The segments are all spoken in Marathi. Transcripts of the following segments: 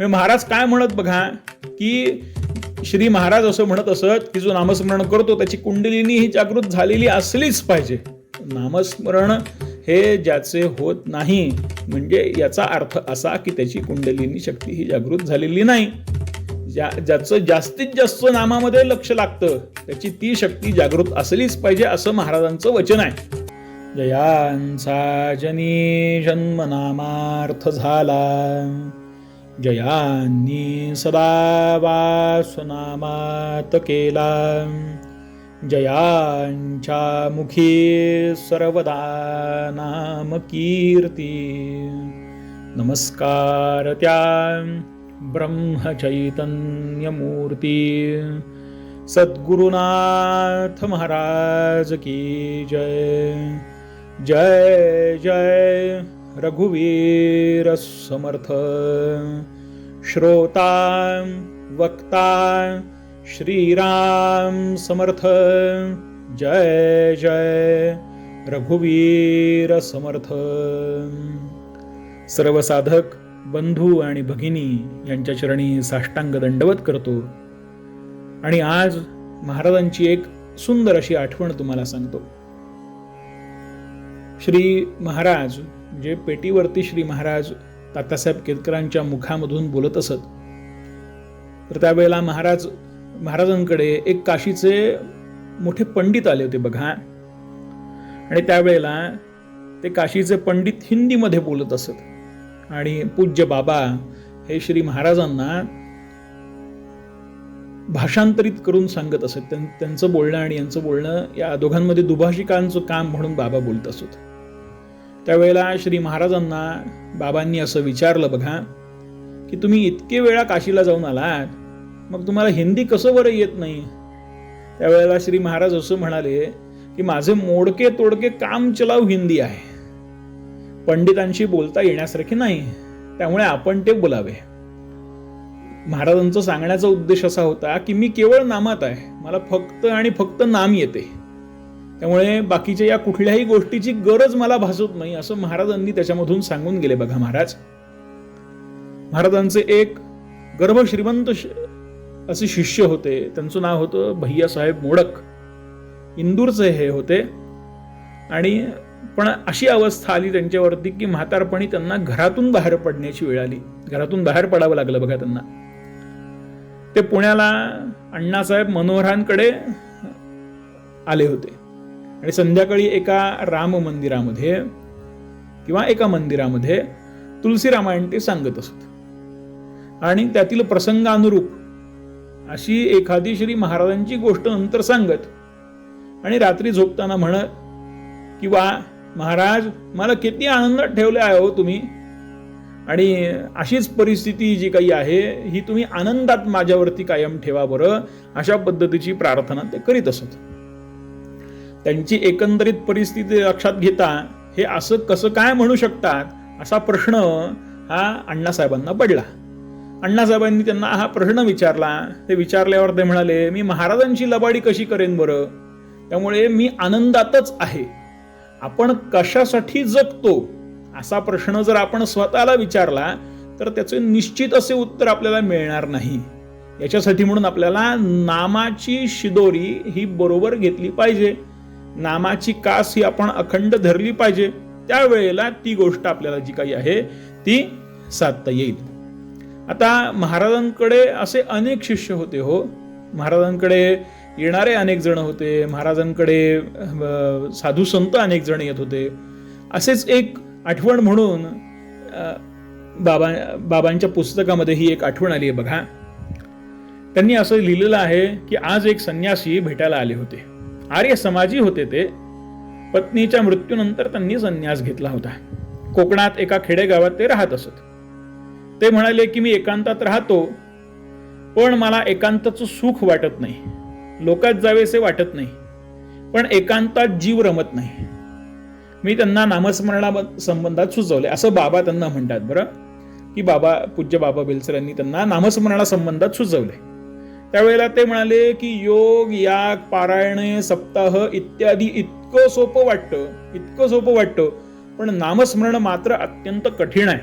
म्हणजे महाराज काय म्हणत बघा की श्री महाराज असं म्हणत असत की जो नामस्मरण करतो त्याची कुंडलिनी ही जागृत झालेली असलीच पाहिजे. नामस्मरण हे ज्याचे होत नाही म्हणजे याचा अर्थ असा की त्याची कुंडलिनी शक्ती ही जागृत झालेली नाही. ज्या ज्याचं जास्तीत जास्त नामामध्ये लक्ष लागतं त्याची ती शक्ती जागृत असलीच पाहिजे असं महाराजांचं वचन आहे. जयांचा जनी जन्मनामार्थ झाला. जयांनी सदा वासनामात केला। जयांच्या मुखी सर्वदा नाम कीर्ती। नमस्कार त्या ब्रह्मचैतन्यमूर्ती। सद्गुरुनाथ महाराज की जय। जय जय रघुवीर समर्थ। श्रोता वक्ता श्रीराम समर्थ। जय जय। रघुवीर समर्थ। सर्व साधक बंधू आणि भगिनी यांच्या चरणी साष्टांग दंडवत करतो. आणि आज महाराजांची एक सुंदर अशी आठवण तुम्हाला सांगतो. श्री महाराज जे पेटीवरती श्री महाराज तात्यासाहेब केतकरांच्या मुखामधून बोलत असत. तर त्यावेळेला महाराज महाराजांकडे एक काशीचे मोठे पंडित आले होते बघा. आणि त्यावेळेला ते काशीचे पंडित हिंदीमध्ये बोलत असत. आणि पूज्य बाबा हे श्री महाराजांना भाषांतरित करून सांगत असत. त्यांचं बोलणं आणि यांचं बोलणं या दोघांमध्ये दुभाषिकांचं काम म्हणून बाबा बोलत असत. त्यावेळेला श्री महाराजांना बाबांनी असं विचारलं बघा की तुम्ही इतके वेळा काशीला जाऊन आलात मग तुम्हाला हिंदी कसं बरं येत नाही? त्यावेळेला श्री महाराज असं म्हणाले की माझे मोडके तोडके काम चलाव हिंदी आहे. पंडितांशी बोलता येण्यासारखे नाही त्यामुळे आपण ते बोलावे. महाराजांचं सांगण्याचा उद्देश असा होता की मी केवळ नामात आहे. मला फक्त आणि फक्त नाम येते. त्यामुळे बाकीच्या या कुठल्याही गोष्टीची गरज मला भासत नाही असं महाराजांनी त्याच्यामधून सांगून गेले बघा महाराज. महाराजांचे एक गर्भश्रीमंत असे शिष्य होते. त्यांचं नाव होतं भैयासाहेब मोडक. इंदूरचे हे होते. आणि पण अशी अवस्था आली त्यांच्यावरती की म्हातारपणी त्यांना घरातून बाहेर पडण्याची वेळ आली. घरातून बाहेर पडावं लागलं बघा त्यांना. ते पुण्याला अण्णासाहेब मनोहरांकडे आले होते. आणि संध्याकाळी एका राम मंदिरामध्ये किंवा एका मंदिरामध्ये तुलसी रामायण ते सांगत असत. आणि त्यातील प्रसंगानुरूप अशी एखादी श्री महाराजांची गोष्ट नंतर सांगत आणि रात्री झोपताना म्हणत किंवा महाराज मला किती आनंदात ठेवले आहे हो तुम्ही. आणि अशीच परिस्थिती जी काही आहे ही तुम्ही आनंदात माझ्यावरती कायम ठेवा बरं. अशा पद्धतीची प्रार्थना ते करीत असत. त्यांची एकंदरीत परिस्थिती लक्षात घेता हे असं कसं काय म्हणू शकतात? असा प्रश्न हा अण्णासाहेबांना पडला. अण्णासाहेबांनी त्यांना हा प्रश्न विचारला. ते विचारल्यावर ते म्हणाले मी महाराजांची लबाडी कशी करेन बरं? त्यामुळे मी आनंदातच आहे. आपण कशासाठी जगतो? असा प्रश्न जर आपण स्वतःला विचारला तर त्याचे निश्चित असे उत्तर आपल्याला मिळणार नाही. याच्यासाठी म्हणून आपल्याला नामाची शिदोरी ही बरोबर घेतली पाहिजे. नामाची कास ही आपण अखंड धरली पाहिजे. त्यावेळेला ती गोष्ट आपल्याला जी काही आहे ती साधता येईल. आता महाराजांकडे असे अनेक शिष्य होते हो. महाराजांकडे येणारे अनेक जण होते. महाराजांकडे साधू संत अनेक जण येत होते. असेच एक आठवण म्हणून बाबा बाबांच्या पुस्तकामध्ये ही एक आठवण आली आहे बघा. त्यांनी असं लिहिलेलं आहे की आज एक संन्यासी भेटायला आले होते. आर्य समाजी होते ते. पत्नीच्या मृत्यूनंतर त्यांनी संन्यास घेतला होता. कोकणात एका खेडेगावात ते राहत असत. ते म्हणाले की मी एकांतात राहतो पण मला एकांताचं सुख वाटत नाही. लोकात जावेसे वाटत नाही पण एकांतात जीव रमत नाही. मी त्यांना नामस्मरणा संबंधात सुचवले. असं बाबा त्यांना म्हणतात बरं. की बाबा पूज्य बाबा बेलसर यांनी त्यांना नामस्मरणा संबंधात सुचवले. त्यावेळेला ते म्हणाले की योग याग पारायणे सप्ताह इत्यादी इतकं सोपं वाटतं इतकं सोपं वाटतं पण नामस्मरण मात्र अत्यंत कठीण आहे.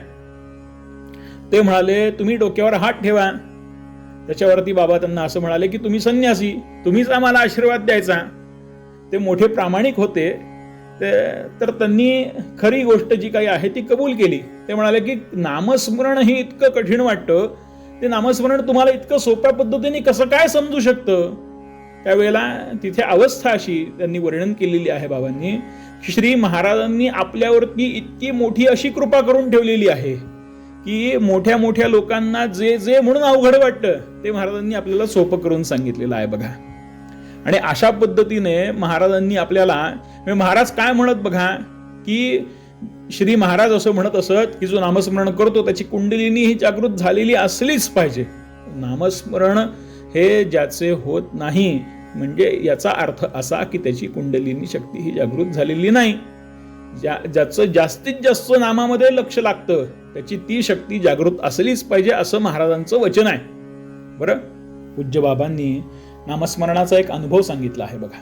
ते म्हणाले तुम्ही डोक्यावर हात ठेवा. त्याच्यावरती बाबा त्यांना असं म्हणाले की तुम्ही संन्यासी तुम्हीच आम्हाला आशीर्वाद द्यायचा. ते मोठे प्रामाणिक होते. ते तर त्यांनी खरी गोष्ट जी काही आहे ती कबूल केली. ते म्हणाले की नामस्मरण हे इतकं कठीण वाटतं ते नामस्मरण तुम्हाला इतकं सोप्या पद्धतीने कसं काय समजू शकतं? त्यावेळेला तिथे अवस्था अशी त्यांनी वर्णन केलेली आहे बाबांनी श्री महाराजांनी आपल्यावरती इतकी मोठी अशी कृपा करून ठेवलेली आहे की मोठ्या मोठ्या लोकांना जे जे म्हणून अवघड वाटतं ते महाराजांनी आपल्याला सोपं करून सांगितलेलं आहे बघा. आणि अशा पद्धतीने महाराजांनी आपल्याला म्हणजे महाराज काय म्हणत बघा की श्री महाराज असं म्हणत असत की जो नामस्मरण करतो त्याची कुंडलिनी ही जागृत झालेली असलीच पाहिजे. नामस्मरण हे ज्याचे होत नाही म्हणजे याचा अर्थ असा की त्याची कुंडलिनी शक्ती ही जागृत झालेली नाही. ज्या ज्याचं जास्तीत जास्त नामामध्ये लक्ष लागतं त्याची ती शक्ती जागृत असलीच पाहिजे असं महाराजांचं वचन आहे. बरं? पूज्य बाबांनी नामस्मरणाचा एक अनुभव सांगितला आहे बघा.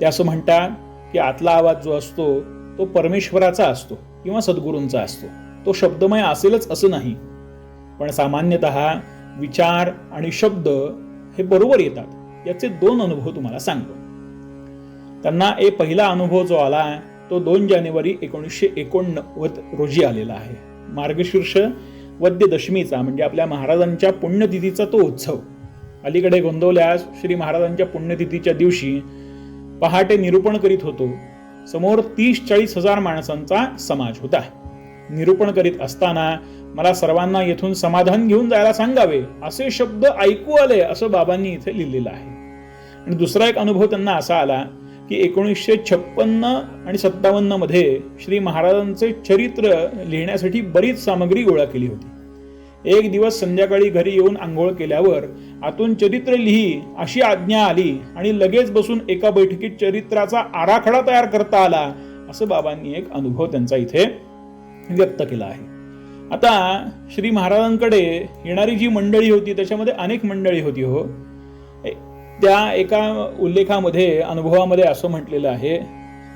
ते असं म्हणतात की आतला आवाज जो असतो तो परमेश्वराचा असतो किंवा सद्गुरूंचा असतो. तो शब्दमय असेलच असं नाही. पण सामान्यतः विचार आणि शब्द हे बरोबर येतात. याचे दोन अनुभव तुम्हाला सांगतो. त्यांना ए पहिला अनुभव जो आला तो दोन जानेवारी एकोणीसशे एकोणनव्वद रोजी आलेला आहे. मार्गशीर्ष वद्यदशमीचा म्हणजे आपल्या महाराजांच्या पुण्यतिथीचा तो उत्सव. अलीकडे गोंदवल्यास श्री महाराजांच्या पुण्यतिथीच्या दिवशी पहाटे निरूपण करीत होतो. समोर तीस चाळीस हजार माणसांचा समाज होता. निरूपण करीत असताना मला सर्वांना येथून समाधान घेऊन जायला सांगावे असे शब्द ऐकू आले असं बाबांनी इथे लिहिलेलं आहे. आणि दुसरा एक अनुभव त्यांना असा आला की एकोणीसशे छप्पन्न आणि सत्तावन्नमध्ये श्री महाराजांचे चरित्र लिहिण्यासाठी बरीच सामग्री गोळा केली होती. एक दिवस संध्याकाळी घरी येऊन आंघोळ केल्यावर आतून चरित्र लिही अशी आज्ञा आली आणि लगेच बसून एका बैठकीत चरित्राचा आराखडा तयार करता आला असं बाबांनी एक अनुभव त्यांचा इथे व्यक्त केला आहे. आता श्री महाराजांकडे येणारी जी मंडळी होती त्याच्यामध्ये अनेक मंडळी होती हो. त्या एका उल्लेखामध्ये अनुभवामध्ये असं म्हटलेलं आहे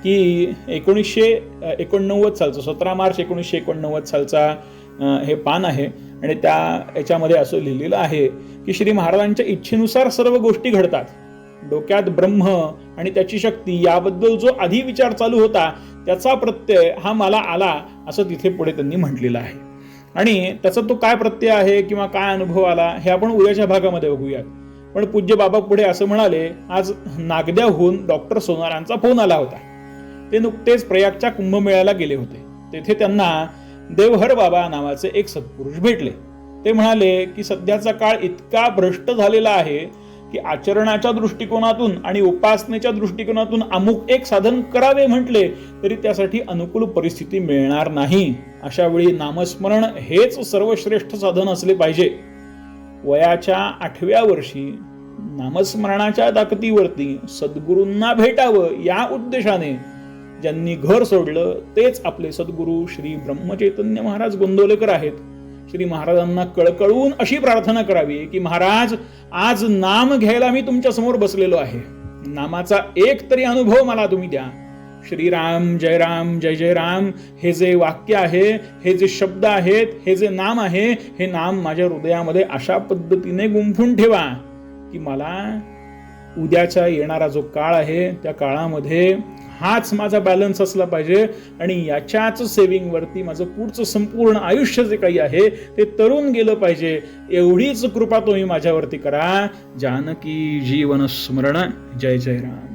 की एकोणीसशे एकोणनव्वद सालचं सतरा मार्च एकोणीसशे एकोणनव्वद सालचा हे पान आहे. आणि त्या याच्यामध्ये असं लिहिलेलं आहे की श्री महाराजांच्या इच्छेनुसार सर्व गोष्टी घडतात. डोक्यात ब्रह्म आणि त्याची शक्ती याबद्दल जो आधी विचार चालू होता त्याचा प्रत्यय हा मला आला असं तिथे पुढे त्यांनी म्हटलेलं आहे. आणि त्याचा तो काय प्रत्यय आहे किंवा काय अनुभव आला हे आपण उद्याच्या भागामध्ये बघूयात. पण पूज्य बाबा पुढे असं म्हणाले आज नागद्याहून डॉक्टर सोनारांचा फोन आला होता. ते नुकतेच प्रयागच्या कुंभमेळ्याला गेले होते. तेथे त्यांना देवहर बाबा नावाचे एक सत्पुरुष भेटले. ते म्हणाले की सध्याचा काळ इतका भ्रष्ट झालेला आहे की आचरणाच्या दृष्टिकोनातून आणि उपासनेच्या दृष्टिकोनातून अमुक एक साधन करावे म्हटले तरी त्यासाठी अनुकूल परिस्थिती मिळणार नाही. अशा वेळी नामस्मरण हेच सर्वश्रेष्ठ साधन असले पाहिजे. वयाच्या आठव्या वर्षी नामस्मरणाच्या ताकदीवरती सद्गुरूंना भेटावं या उद्देशाने ज्यांनी घर सोडलं तेच आपले सद्गुरू श्री ब्रह्मचैतन्य महाराज गोंदवलेकर आहेत. श्री महाराजांना कळकळून अशी प्रार्थना करावी की महाराज आज नाम घ्यायला मी तुमच्यासमोर बसलेलो आहे. नामाचा एक तरी अनुभव मला तुम्ही द्या. श्रीराम जय राम जय जय राम हे जे वाक्य आहे हे जे शब्द आहेत हे जे नाम आहे हे नाम माझ्या हृदयामध्ये अशा पद्धतीने गुंफून ठेवा की मला उद्याचा येणारा जो काळ आहे त्या काळामध्ये हाच माझा बॅलन्स असला पाहिजे. आणि याच्याच सेविंगवरती माझं पुढचं संपूर्ण आयुष्य जे काही आहे ते तरुण गेलं पाहिजे. एवढीच कृपा तुम्ही माझ्यावरती करा. जानकी जीवन स्मरण. जय जय राम